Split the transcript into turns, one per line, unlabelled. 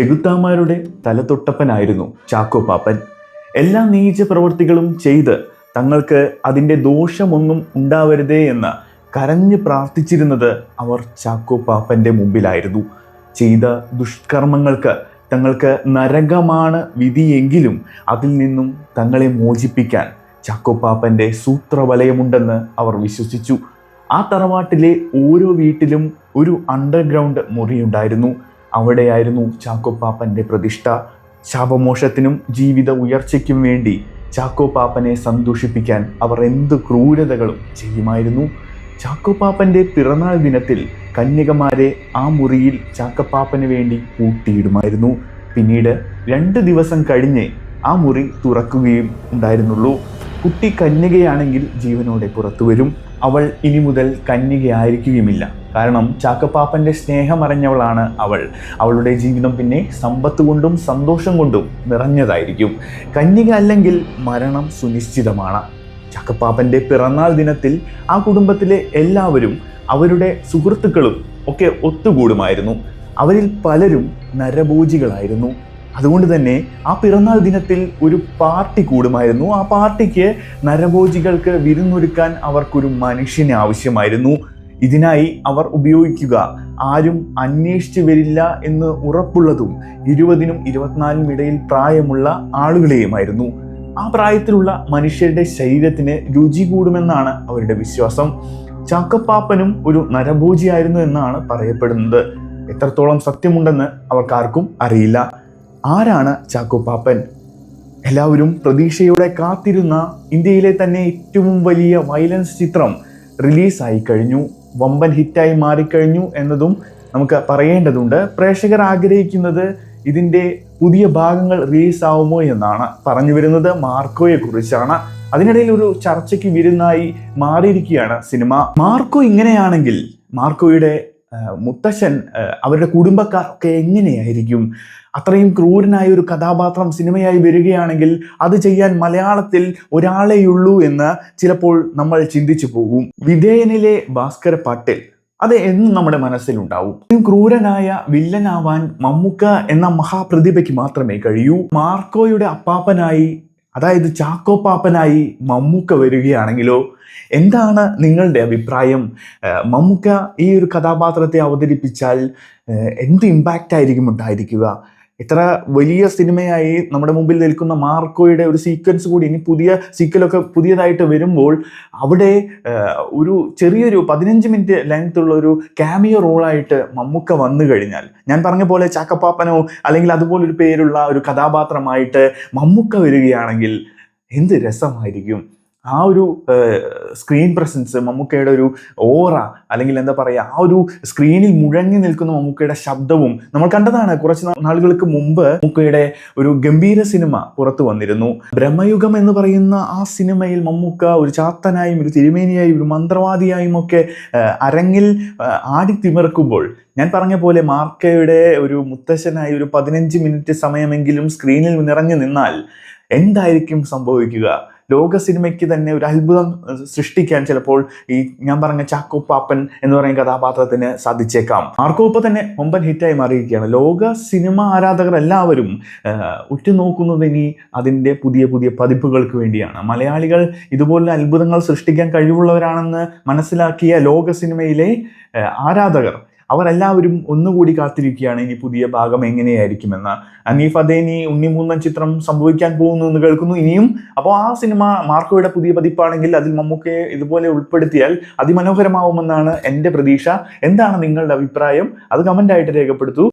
ചെകുത്താന്മാരുടെ തലതൊട്ടപ്പനായിരുന്നു ചാക്കോ പാപ്പൻ. എല്ലാ നീച പ്രവൃത്തികളും ചെയ്ത് തങ്ങൾക്ക് അതിന്റെ ദോഷമൊന്നും ഉണ്ടാവരുതേ എന്ന് കരഞ്ഞ് പ്രാർത്ഥിച്ചിരുന്നത് അവർ ചാക്കോ പാപ്പന്റെ മുമ്പിലായിരുന്നു. ചെയ്ത ദുഷ്കർമ്മങ്ങൾക്ക് തങ്ങൾക്ക് നരകമാണ് വിധിയെങ്കിലും അതിൽ നിന്നും തങ്ങളെ മോചിപ്പിക്കാൻ ചാക്കോ പാപ്പന്റെ സൂത്രവലയമുണ്ടെന്ന് അവർ വിശ്വസിച്ചു. ആ തറവാട്ടിലെ ഓരോ വീട്ടിലും ഒരു അണ്ടർഗ്രൗണ്ട് മുറിയുണ്ടായിരുന്നു. അവിടെയായിരുന്നു ചാക്കോപ്പാപ്പന്റെ പ്രതിഷ്ഠ. ശാപമോഷത്തിനും ജീവിത ഉയർച്ചയ്ക്കും വേണ്ടി ചാക്കോപ്പാപ്പനെ സന്തോഷിപ്പിക്കാൻ അവർ എന്ത് ക്രൂരതകളും ചെയ്യുമായിരുന്നു. ചാക്കോപ്പാപ്പന്റെ പിറന്നാൾ ദിനത്തിൽ കന്യകമാരെ ആ മുറിയിൽ ചാക്കപ്പാപ്പന് വേണ്ടി കൂട്ടിയിടുമായിരുന്നു. പിന്നീട് രണ്ട് ദിവസം കഴിഞ്ഞ് ആ മുറി തുറക്കുകയും ഉണ്ടായിരുന്നുള്ളൂ. കുട്ടി കന്യകയാണെങ്കിൽ ജീവനോടെ പുറത്തു വരും. അവൾ ഇനി മുതൽ കന്യകയായിരിക്കുകയുമില്ല. കാരണം ചാക്കപ്പാപ്പന്റെ സ്നേഹമറിഞ്ഞവളാണ് അവൾ. അവളുടെ ജീവിതം പിന്നെ സമ്പത്ത് കൊണ്ടും സന്തോഷം കൊണ്ടും നിറഞ്ഞതായിരിക്കും. കന്യക അല്ലെങ്കിൽ മരണം സുനിശ്ചിതമാണ്. ചാക്കപ്പാപ്പന്റെ പിറന്നാൾ ദിനത്തിൽ ആ കുടുംബത്തിലെ എല്ലാവരും അവരുടെ സുഹൃത്തുക്കളും ഒക്കെ ഒത്തുകൂടുമായിരുന്നു. അവരിൽ പലരും നരഭോജികളായിരുന്നു. അതുകൊണ്ട് തന്നെ ആ പിറന്നാൾ ദിനത്തിൽ ഒരു പാർട്ടി കൂടുമായിരുന്നു. ആ പാർട്ടിക്ക് നരഭോജികൾക്ക് വിരുന്നൊരുക്കാൻ അവർക്കൊരു മനുഷ്യനെ ആവശ്യമായിരുന്നു. ഇതിനായി അവർ ഉപയോഗിക്കുക. ആരും അന്വേഷിച്ചു വരില്ല എന്ന് ഉറപ്പുള്ളതും ഇരുപതിനും ഇരുപത്തിനാലിനും ഇടയിൽ പ്രായമുള്ള ആളുകളെയുമായിരുന്നു. ആ പ്രായത്തിലുള്ള മനുഷ്യരുടെ ശരീരത്തിന് രുചി കൂടുമെന്നാണ് അവരുടെ വിശ്വാസം. ചാക്കപ്പാപ്പനും ഒരു നരഭോജിയായിരുന്നു എന്നാണ് പറയപ്പെടുന്നത്. എത്രത്തോളം സത്യമുണ്ടെന്ന് അവർക്കാർക്കും അറിയില്ല. ആരാണ് ചാക്കോപ്പാപ്പൻ? എല്ലാവരും പ്രതീക്ഷയോടെ കാത്തിരുന്ന ഇന്ത്യയിലെ തന്നെ ഏറ്റവും വലിയ വയലൻസ് ചിത്രം റിലീസായി കഴിഞ്ഞു. വമ്പൻ ഹിറ്റായി മാറിക്കഴിഞ്ഞു എന്നതും നമുക്ക് പറയേണ്ടതുണ്ട്. പ്രേക്ഷകർ ആഗ്രഹിക്കുന്നത് ഇതിന്റെ പുതിയ ഭാഗങ്ങൾ റിലീസ് ആവുമോ എന്നാണ് പറഞ്ഞു വരുന്നത്. മാർക്കോയെ കുറിച്ചാണ്. അതിനിടയിൽ ഒരു ചർച്ചയ്ക്ക് വിരുന്നായി മാറിയിരിക്കുകയാണ് സിനിമ. മാർക്കോ ഇങ്ങനെയാണെങ്കിൽ മാർക്കോയുടെ മുത്തശ്ശൻ അവരുടെ കുടുംബക്കാരൊക്കെ എങ്ങനെയായിരിക്കും? അത്രയും ക്രൂരനായ ഒരു കഥാപാത്രം സിനിമയായി വരികയാണെങ്കിൽ അത് ചെയ്യാൻ മലയാളത്തിൽ ഒരാളെയുള്ളൂ എന്ന് ചിലപ്പോൾ നമ്മൾ ചിന്തിച്ചു പോകും. വിധേയനിലെ ഭാസ്കര പാട്ടിൽ അത് എന്നും നമ്മുടെ മനസ്സിലുണ്ടാവും. ക്രൂരനായ വില്ലനാവാൻ മമ്മൂക്ക എന്ന മഹാപ്രതിഭയ്ക്ക് മാത്രമേ കഴിയൂ. മാർക്കോയുടെ അപ്പാപ്പനായി അതായത് ചാക്കോ പാപ്പനായി മമ്മൂക്ക വരികയാണെങ്കിലോ എന്താണ് നിങ്ങളുടെ അഭിപ്രായം? മമ്മൂക്ക ഈ ഒരു കഥാപാത്രത്തെ അവതരിപ്പിച്ചാൽ എന്ത് ഇമ്പാക്റ്റ് ആയിരിക്കും ഉണ്ടായിരിക്കുക? ഇത്ര വലിയ സിനിമയായി നമ്മുടെ മുമ്പിൽ നിൽക്കുന്ന മാർക്കോയുടെ ഒരു സീക്വൻസ് കൂടി ഇനി പുതിയ സീക്വലൊക്കെ പുതിയതായിട്ട് വരുമ്പോൾ അവിടെ ഒരു ചെറിയൊരു പതിനഞ്ച് മിനിറ്റ് ലെങ്ത് ഉള്ള ഒരു ക്യാമിയോ റോളായിട്ട് മമ്മൂക്ക വന്നു കഴിഞ്ഞാൽ ഞാൻ പറഞ്ഞ പോലെ ചാക്കപ്പാപ്പനോ അല്ലെങ്കിൽ അതുപോലൊരു പേരുള്ള ഒരു കഥാപാത്രമായിട്ട് മമ്മൂക്ക വരികയാണെങ്കിൽ എന്ത് രസമായിരിക്കും? ആ ഒരു സ്ക്രീൻ പ്രസൻസ് മമ്മൂക്കയുടെ ഒരു ഓറ അല്ലെങ്കിൽ എന്താ പറയുക ആ ഒരു സ്ക്രീനിൽ മുഴങ്ങി നിൽക്കുന്ന മമ്മൂക്കയുടെ ശബ്ദവും നമ്മൾ കണ്ടതാണ്. കുറച്ച് നാളുകൾക്ക് മുമ്പ് മമ്മൂക്കയുടെ ഒരു ഗംഭീര സിനിമ പുറത്തു വന്നിരുന്നു. ബ്രഹ്മയുഗം എന്ന് പറയുന്ന ആ സിനിമയിൽ മമ്മൂക്ക ഒരു ചാത്തനായും ഒരു തിരുമേനിയായും ഒരു മന്ത്രവാദിയായും ഒക്കെ അരങ്ങിൽ ആടിത്തിമിറക്കുമ്പോൾ ഞാൻ പറഞ്ഞ പോലെ മാർക്കയുടെ ഒരു മുത്തശ്ശനായി ഒരു പതിനഞ്ച് മിനിറ്റ് സമയമെങ്കിലും സ്ക്രീനിൽ നിറഞ്ഞു നിന്നാൽ എന്തായിരിക്കും സംഭവിക്കുക? ലോക സിനിമയ്ക്ക് തന്നെ ഒരു അത്ഭുതം സൃഷ്ടിക്കാൻ ചിലപ്പോൾ ഈ ഞാൻ പറഞ്ഞ ചാക്കോപ്പാപ്പൻ എന്ന് പറയുന്ന കഥാപാത്രത്തിന് സാധിച്ചേക്കാം. മാർക്കോപ്പ തന്നെ ഒമ്പൻ ഹിറ്റായി മാറിയിരിക്കുകയാണ്. ലോക സിനിമ ആരാധകർ എല്ലാവരും ഉറ്റുനോക്കുന്നത് ഇനി അതിന്റെ പുതിയ പുതിയ പതിപ്പുകൾക്ക് വേണ്ടിയാണ്. മലയാളികൾ ഇതുപോലുള്ള അത്ഭുതങ്ങൾ സൃഷ്ടിക്കാൻ കഴിവുള്ളവരാണെന്ന് മനസ്സിലാക്കിയ ലോക സിനിമയിലെ ആരാധകർ അവരെല്ലാവരും ഒന്നുകൂടി കാത്തിരിക്കുകയാണ്. ഇനി പുതിയ ഭാഗം എങ്ങനെയായിരിക്കുമെന്ന്. അനീഫ് അദേനി ഉണ്ണിമൂന്നൻ ചിത്രം സംഭവിക്കാൻ പോകുന്നു എന്ന് കേൾക്കുന്നു ഇനിയും. അപ്പോൾ ആ സിനിമ മാർക്കോയുടെ പുതിയ പതിപ്പാണെങ്കിൽ അതിൽ മമ്മൂക്കയെ ഇതുപോലെ ഉൾപ്പെടുത്തിയാൽ അതിമനോഹരമാവുമെന്നാണ് എന്റെ പ്രതീക്ഷ. എന്താണ് നിങ്ങളുടെ അഭിപ്രായം? അത് കമന്റായിട്ട് രേഖപ്പെടുത്തൂ.